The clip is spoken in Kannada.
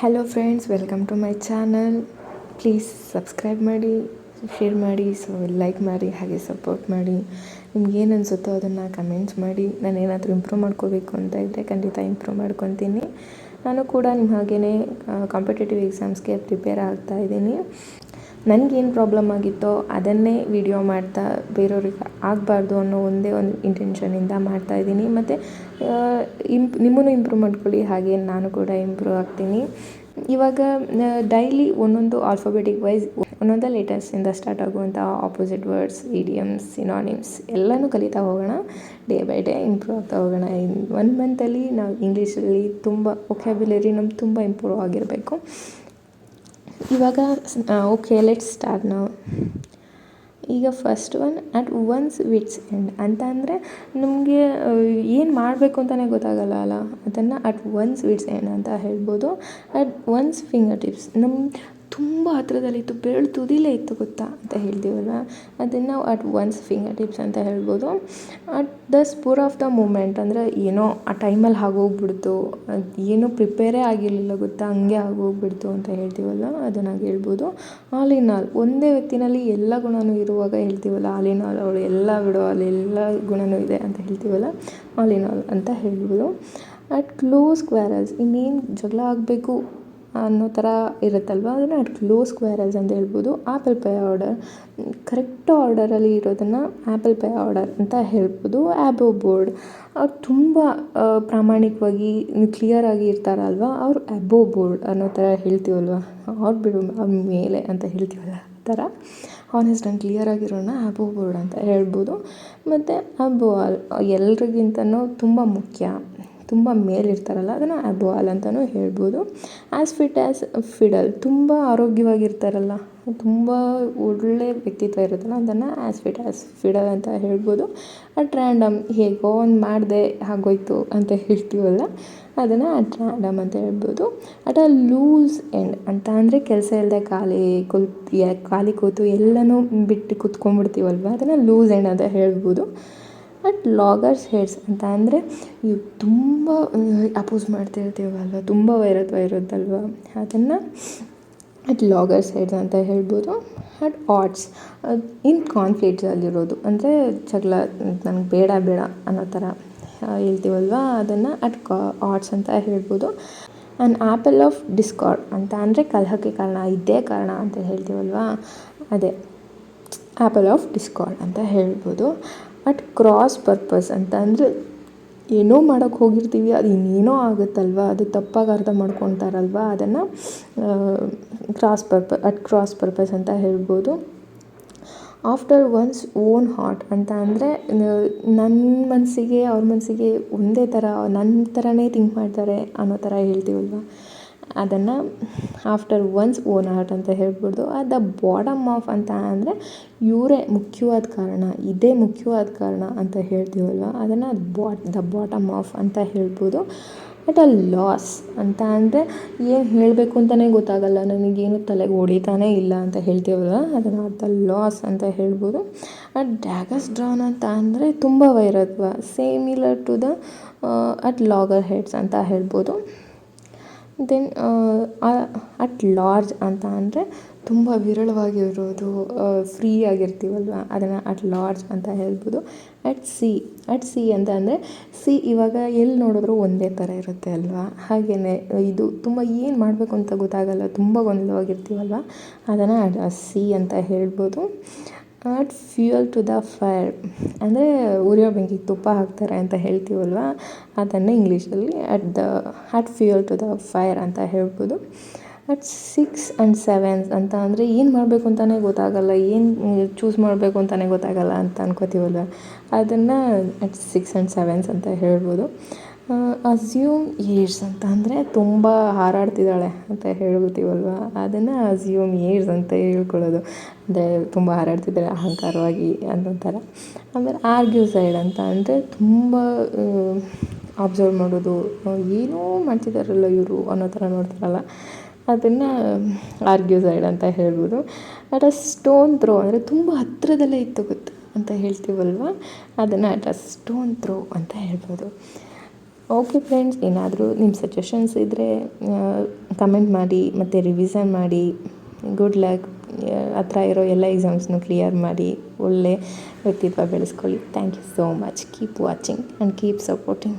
Hello friends welcome to my channel please subscribe ಮಾಡಿ ಶೇರ್ ಮಾಡಿ ಸೊ ಲೈಕ್ ಮಾಡಿ, ಹಾಗೆ ಸಪೋರ್ಟ್ ಮಾಡಿ. ನಿಮ್ಗೇನು ಅನಿಸುತ್ತೋ ಅದನ್ನು ಕಮೆಂಟ್ಸ್ ಮಾಡಿ. ನಾನು ಏನಾದರೂ ಇಂಪ್ರೂವ್ ಮಾಡ್ಕೋಬೇಕು ಅಂತ ಇದ್ದರೆ ಖಂಡಿತ ಇಂಪ್ರೂವ್ ಮಾಡ್ಕೊತೀನಿ. ನಾನು ಕೂಡ ನಿಮ್ಮ ಹಾಗೆಯೇ ಕಾಂಪಿಟೇಟಿವ್ ಎಕ್ಸಾಮ್ಸ್ಗೆ ಪ್ರಿಪೇರ್ ಆಗ್ತಾ ಇದ್ದೀನಿ. ನನಗೇನು ಪ್ರಾಬ್ಲಮ್ ಆಗಿತ್ತೋ ಅದನ್ನೇ ವಿಡಿಯೋ ಮಾಡ್ತಾ ಬೇರೆಯವ್ರಿಗೆ ಆಗಬಾರ್ದು ಅನ್ನೋ ಒಂದೇ ಒಂದು ಇಂಟೆನ್ಷನಿಂದ ಮಾಡ್ತಾ ಇದ್ದೀನಿ. ಮತ್ತು ಇಂಪ್ ನಿಮ್ಮನ್ನು ಇಂಪ್ರೂವ್ ಮಾಡ್ಕೊಳ್ಳಿ, ಹಾಗೆ ನಾನು ಕೂಡ ಇಂಪ್ರೂವ್ ಆಗ್ತೀನಿ. ಇವಾಗ ಡೈಲಿ ಒಂದೊಂದು ಆಲ್ಫಾಬೆಟಿಕ್ ವೈಸ್ ಒಂದೊಂದು ಲೇಟರ್ಸಿಂದ ಸ್ಟಾರ್ಟ್ ಆಗುವಂಥ ಆಪೋಸಿಟ್ ವರ್ಡ್ಸ್ ಇಡಿಯಮ್ಸ್ ಸಿನಾನಿಮ್ಸ್ ಎಲ್ಲನೂ ಕಲಿತಾ ಹೋಗೋಣ. ಡೇ ಬೈ ಡೇ ಇಂಪ್ರೂವ್ ಆಗ್ತಾ ಹೋಗೋಣ. ಇನ್ ಒನ್ ಮಂತಲ್ಲಿ ನಾವು ಇಂಗ್ಲೀಷಲ್ಲಿ ತುಂಬ ಒಕ್ಯಾಬ್ಯುಲರಿ ನಮ್ಗೆ ತುಂಬ ಇಂಪ್ರೂವ್ ಆಗಿರಬೇಕು. ಇವಾಗ ಓಕೆ ಲೆಟ್ಸ್ ಸ್ಟಾರ್ಟ್ ನಾವು ಈಗ first one at one's wits end ಅಂತ ಅಂದರೆ, ನಮಗೆ ಏನು ಮಾಡಬೇಕು ಅಂತಲೇ ಗೊತ್ತಾಗಲ್ಲ ಅಲ್ಲ? ಅದನ್ನು ಅಟ್ ಒನ್ಸ್ ವಿಟ್ಸ್ ಎಂಡ್ ಅಂತ ಹೇಳ್ಬೋದು. ಅಟ್ ಒನ್ಸ್ ಫಿಂಗರ್ ಟಿಪ್ಸ್ ನಮ್ಮ ತುಂಬ ಹತ್ತಿರದಲ್ಲಿತ್ತು ಬೆರಳು ತುದಿಲೇ ಇತ್ತು ಗೊತ್ತಾ ಅಂತ ಹೇಳ್ತೀವಲ್ಲ ಅದನ್ನು ನಾವು ಅಟ್ ಒನ್ಸ್ ಫಿಂಗರ್ ಟಿಪ್ಸ್ ಅಂತ ಹೇಳ್ಬೋದು. At the spur of the moment ಅಂದರೆ ಏನೋ ಆ ಟೈಮಲ್ಲಿ ಆಗೋಗ್ಬಿಡ್ತು, ಅದು ಏನೂ ಪ್ರಿಪೇರೇ ಆಗಿರಲಿಲ್ಲ ಗೊತ್ತಾ, ಹಂಗೆ ಆಗೋಗ್ಬಿಡ್ತು ಅಂತ ಹೇಳ್ತೀವಲ್ಲ ಅದನ್ನು ಹೇಳ್ಬೋದು. ಆಲ್ ಇನ್ ಆಲ್ ಒಂದೇ ವ್ಯಕ್ತಿನಲ್ಲಿ ಎಲ್ಲ ಗುಣವೂ ಇರುವಾಗ ಹೇಳ್ತೀವಲ್ಲ ಆಲ್ ಇನ್ ಆಲ್ ಅವಳು ಎಲ್ಲ ಬಿಡು, ಅಲ್ಲಿ ಎಲ್ಲ ಗುಣವೂ ಇದೆ ಅಂತ ಹೇಳ್ತೀವಲ್ಲ? ಆಲ್ ಇನ್ ಆಲ್ ಅಂತ ಹೇಳ್ಬೋದು. ಅಟ್ ಕ್ಲೋಸ್ ಕ್ವಾರಲ್ಸ್ ಇನ್ನೇನು ಜಗಳ ಆಗಬೇಕು ಅನ್ನೋ ಥರ ಇರುತ್ತಲ್ವ? ಅದನ್ನು ಕ್ಲೋಸ್ ಸ್ಕ್ವೇರಲ್ಸ್ ಅಂತ ಹೇಳ್ಬೋದು. ಆ್ಯಪಲ್ ಪೈ ಆರ್ಡರ್ ಕರೆಕ್ಟ್ ಆರ್ಡರಲ್ಲಿ ಇರೋದನ್ನು ಆ್ಯಪಲ್ ಪೈ ಆರ್ಡರ್ ಅಂತ ಹೇಳ್ಬೋದು. ಆ್ಯಬೋ ಬೋರ್ಡ್ ಅವ್ರು ತುಂಬ ಪ್ರಾಮಾಣಿಕವಾಗಿ ಕ್ಲಿಯರಾಗಿ ಇರ್ತಾರಲ್ವ? ಅವ್ರು ಅಬೋ ಬೋರ್ಡ್ ಅನ್ನೋ ಥರ ಹೇಳ್ತೀವಲ್ವ? ಅವ್ರು ಬಿಡು, ಅವ್ರ ಮೇಲೆ ಅಂತ ಹೇಳ್ತೀವಲ್ಲ ಆ ಥರ. ಆನೆಸ್ಟ್ ಆ್ಯಂಡ್ ಕ್ಲಿಯರ್ ಆಗಿರೋಣ ಅಬೋ ಬೋರ್ಡ್ ಅಂತ ಹೇಳ್ಬೋದು. ಮತ್ತು ಅಬೋ ಆಲ್ ಎಲ್ರಿಗಿಂತನೂ ತುಂಬ ಮುಖ್ಯ. ತುಂಬ ಮೇಲಿರ್ತಾರಲ್ಲ, ಅದನ್ನು ಅಬೋಲ್ ಅಂತಲೂ ಹೇಳ್ಬೋದು. ಆ್ಯಸ್ ಫಿಟ್ ಆ್ಯಸ್ ಫಿಡಲ್ ತುಂಬ ಆರೋಗ್ಯವಾಗಿರ್ತಾರಲ್ಲ, ತುಂಬ ಒಳ್ಳೆಯ ವ್ಯಕ್ತಿತ್ವ ಇರುತ್ತಲ್ಲ, ಅದನ್ನು ಆ್ಯಸ್ ಫಿಟ್ ಆ್ಯಸ್ ಫಿಡಲ್ ಅಂತ ಹೇಳ್ಬೋದು. ಅಟ್ ರ್ಯಾಂಡಮ್ ಹೇಗೋ ಒಂದು ಮಾಡಿದೆ ಆಗೋಯ್ತು ಅಂತ ಹೇಳ್ತೀವಲ್ಲ, ಅದನ್ನು ಅಟ್ ರ್ಯಾಂಡಮ್ ಅಂತ ಹೇಳ್ಬೋದು. ಅಟ್ ಅ ಲೂಸ್ ಎಂಡ್ ಅಂತ ಅಂದರೆ ಕೆಲಸ ಇಲ್ಲದೆ ಖಾಲಿ ಕುಲ್ತು ಖಾಲಿ ಕೂತು ಎಲ್ಲನೂ ಬಿಟ್ಟು ಕೂತ್ಕೊಂಡ್ಬಿಡ್ತೀವಲ್ವ, ಅದನ್ನು ಲೂಸ್ ಎಂಡ್ ಅಂತ ಹೇಳ್ಬೋದು. ಅಟ್ ಲಾಗರ್ಸ್ ಹೇಡ್ಸ್ ಅಂತ ಅಂದರೆ ಇವು ತುಂಬ ಅಪೋಸ್ ಮಾಡ್ತಿರ್ತೀವಲ್ವ? ತುಂಬ ವೈರತ್ವ ಇರುತ್ತಲ್ವ ಅದನ್ನು ಅಟ್ ಲಾಗರ್ಸ್ ಹೇಡ್ಸ್ ಅಂತ ಹೇಳ್ಬೋದು. ಅಟ್ ಆಟ್ಸ್ ಇನ್ ಕಾನ್ಫ್ಲಿಕ್ಟ್ಸಲ್ಲಿರೋದು ಅಂದರೆ ಜಗಳ, ನನಗೆ ಬೇಡ ಬೇಡ ಅನ್ನೋ ಥರ ಹೇಳ್ತೀವಲ್ವ? ಅದನ್ನು ಅಟ್ ಕಾ ಅಂತ ಹೇಳ್ಬೋದು. ಆ್ಯನ್ ಆ್ಯಪಲ್ ಆಫ್ ಡಿಸ್ಕಾರ್ಡ್ ಅಂತ ಅಂದರೆ ಕಲಹಕ್ಕೆ ಕಾರಣ, ಇದೇ ಕಾರಣ ಅಂತ ಹೇಳ್ತೀವಲ್ವಾ? ಅದೇ. ಆ್ಯಪಲ್ ಆಫ್ ಡಿಸ್ಕಾರ್ಡ್ ಅಂತ ಹೇಳ್ಬೋದು. ಅಟ್ ಕ್ರಾಸ್ ಪರ್ಪಸ್ ಅಂತ ಅಂದರೆ ಏನೋ ಮಾಡೋಕ್ಕೆ ಹೋಗಿರ್ತೀವಿ, ಅದು ಇನ್ನೇನೋ ಆಗುತ್ತಲ್ವ, ಅದು ತಪ್ಪಾಗಿ ಅರ್ಥ ಮಾಡ್ಕೊತಾರಲ್ವ, ಅದನ್ನು cross purpose at cross purpose ಅಂತ ಹೇಳ್ಬೋದು. ಆಫ್ಟರ್ ಒನ್ಸ್ ಓನ್ ಹಾರ್ಟ್ ಅಂತ ಅಂದರೆ ನನ್ನ ಮನಸ್ಸಿಗೆ ಅವ್ರ ಮನಸ್ಸಿಗೆ ಒಂದೇ ಥರ ನನ್ನ ಥರನೇ ಥಿಂಕ್ ಮಾಡ್ತಾರೆ ಅನ್ನೋ ಥರ ಹೇಳ್ತೀವಲ್ವ? ಅದನ್ನು ಆಫ್ಟರ್ ಒನ್ಸ್ ಓನ್ ಹಾರ್ಟ್ ಅಂತ ಹೇಳ್ಬೋದು ಅಟ್ ದ ಬಾಟಮ್ ಆಫ್ ಅಂತ ಅಂದರೆ ಇವರೇ ಮುಖ್ಯವಾದ ಕಾರಣ, ಇದೇ ಮುಖ್ಯವಾದ ಕಾರಣ ಅಂತ ಹೇಳ್ತೀವಲ್ವ? ಅದನ್ನು ಬಾಟ್ ದ ಬಾಟಮ್ ಆಫ್ ಅಂತ ಹೇಳ್ಬೋದು. ಅಟ್ ಅ ಲಾಸ್ ಅಂತ ಅಂದರೆ ಏನು ಹೇಳಬೇಕು ಅಂತಲೇ ಗೊತ್ತಾಗಲ್ಲ, ನನಗೇನು ತಲೆಗೆ ಹೊಡಿತಾನೇ ಇಲ್ಲ ಅಂತ ಹೇಳ್ತೀವಲ್ಲ ಅದನ್ನು ದ ಲಾಸ್ ಅಂತ ಹೇಳ್ಬೋದು. ಅಟ್ ಡ್ಯಾಗಸ್ ಡ್ರಾನ್ ಅಂತ ಅಂದರೆ ತುಂಬ ವೈರತ್ವ similar to the at logger heads ಅಂತ ಹೇಳ್ಬೋದು. ದೆನ್ ಅಟ್ ಲಾರ್ಜ್ ಅಂತ ಅಂದರೆ ತುಂಬ ವಿರಳವಾಗಿರೋದು ಫ್ರೀ ಆಗಿರ್ತೀವಲ್ವ? ಅದನ್ನು ಅಟ್ ಲಾರ್ಜ್ ಅಂತ ಹೇಳ್ಬೋದು. ಅಟ್ ಸಿ ಅಟ್ ಸಿ ಅಂತ ಅಂದರೆ ಸಿ ಇವಾಗ ಎಲ್ಲಿ ನೋಡಿದ್ರು ಒಂದೇ ಥರ ಇರುತ್ತೆ ಅಲ್ವಾ? ಹಾಗೆಯೇ ಇದು ತುಂಬ ಏನು ಮಾಡಬೇಕು ಅಂತ ಗೊತ್ತಾಗಲ್ಲ, ತುಂಬ ಗೊಂದಲವಾಗಿರ್ತೀವಲ್ವ? ಅದನ್ನು ಅಟ್ ಸಿ ಅಂತ ಹೇಳ್ಬೋದು. At fuel to the fire ಅಂದರೆ ಉರಿಯೋ ಬೆಂಕಿಗೆ ತುಪ್ಪ ಹಾಕ್ತಾರೆ ಅಂತ ಹೇಳ್ತೀವಲ್ವ? ಅದನ್ನು ಇಂಗ್ಲೀಷಲ್ಲಿ at the at fuel to the fire ಅಂತ ಹೇಳ್ಬೋದು. ಅಟ್ ಸಿಕ್ಸ್ ಆ್ಯಂಡ್ ಸೆವೆನ್ಸ್ ಅಂತ ಅಂದರೆ ಏನು ಮಾಡಬೇಕು ಅಂತಲೇ ಗೊತ್ತಾಗಲ್ಲ. ಏನು ಚೂಸ್ ಮಾಡಬೇಕು ಅಂತಲೇ ಗೊತ್ತಾಗಲ್ಲ ಅಂತ ಅನ್ಕೋತೀವಲ್ವ? ಅದನ್ನು ಅಟ್ ಸಿಕ್ಸ್ ಆ್ಯಂಡ್ ಸೆವೆನ್ಸ್ ಅಂತ ಹೇಳ್ಬೋದು. ಅಸ್ಯೂಮ್ ಏರ್ಸ್ ಅಂತ ಅಂದರೆ ತುಂಬ ಹಾರಾಡ್ತಿದ್ದಾಳೆ ಅಂತ ಹೇಳ್ಬಿಡ್ತೀವಲ್ವ? ಅದನ್ನು ಅಸ್ಯೂಮ್ ಏರ್ಸ್ ಅಂತ ಹೇಳ್ಕೊಳ್ಳೋದು. ಅಂದರೆ ತುಂಬ ಹಾರಾಡ್ತಿದ್ದಾಳೆ ಅಹಂಕಾರವಾಗಿ ಅನ್ನೋ ಥರ ಆಮೇಲೆ ಆರ್ಗ್ಯೂ ಸೈಡ್ ಅಂತ ಅಂದರೆ ತುಂಬ ಅಬ್ಸರ್ವ್ ಮಾಡೋದು. ಏನೋ ಮಾಡ್ತಿದ್ದಾರಲ್ಲ ಇವರು ಅನ್ನೋ ಥರ ನೋಡ್ತಾರಲ್ಲ. ಅದನ್ನು ಆರ್ಗ್ಯೂ ಸೈಡ್ ಅಂತ ಹೇಳ್ಬೋದು. ಅಟ್ ಅ ಸ್ಟೋನ್ ಥ್ರೋ ಅಂದರೆ ತುಂಬ ಹತ್ತಿರದಲ್ಲೇ ಇತ್ತು ಗೊತ್ತು ಅಂತ ಹೇಳ್ತೀವಲ್ವ? ಅದನ್ನು ಅಟ್ ಅ ಸ್ಟೋನ್ ಥ್ರೋ ಅಂತ ಹೇಳ್ಬೋದು. ಓಕೆ ಫ್ರೆಂಡ್ಸ್ ಏನಾದರೂ ನಿಮ್ಮ ಸಜೆಷನ್ಸ್ ಇದ್ದರೆ ಕಮೆಂಟ್ ಮಾಡಿ, ಮತ್ತು ರಿವಿಸನ್ ಮಾಡಿ ಗುಡ್ ಲಕ್ ಹತ್ರ ಇರೋ ಎಲ್ಲ ಎಕ್ಸಾಮ್ಸ್ನೂ ಕ್ಲಿಯರ್ ಮಾಡಿ, ಒಳ್ಳೆ ವ್ಯಕ್ತಿತ್ವ ಬೆಳೆಸ್ಕೊಳ್ಳಿ. Thank you so much keep watching and keep supporting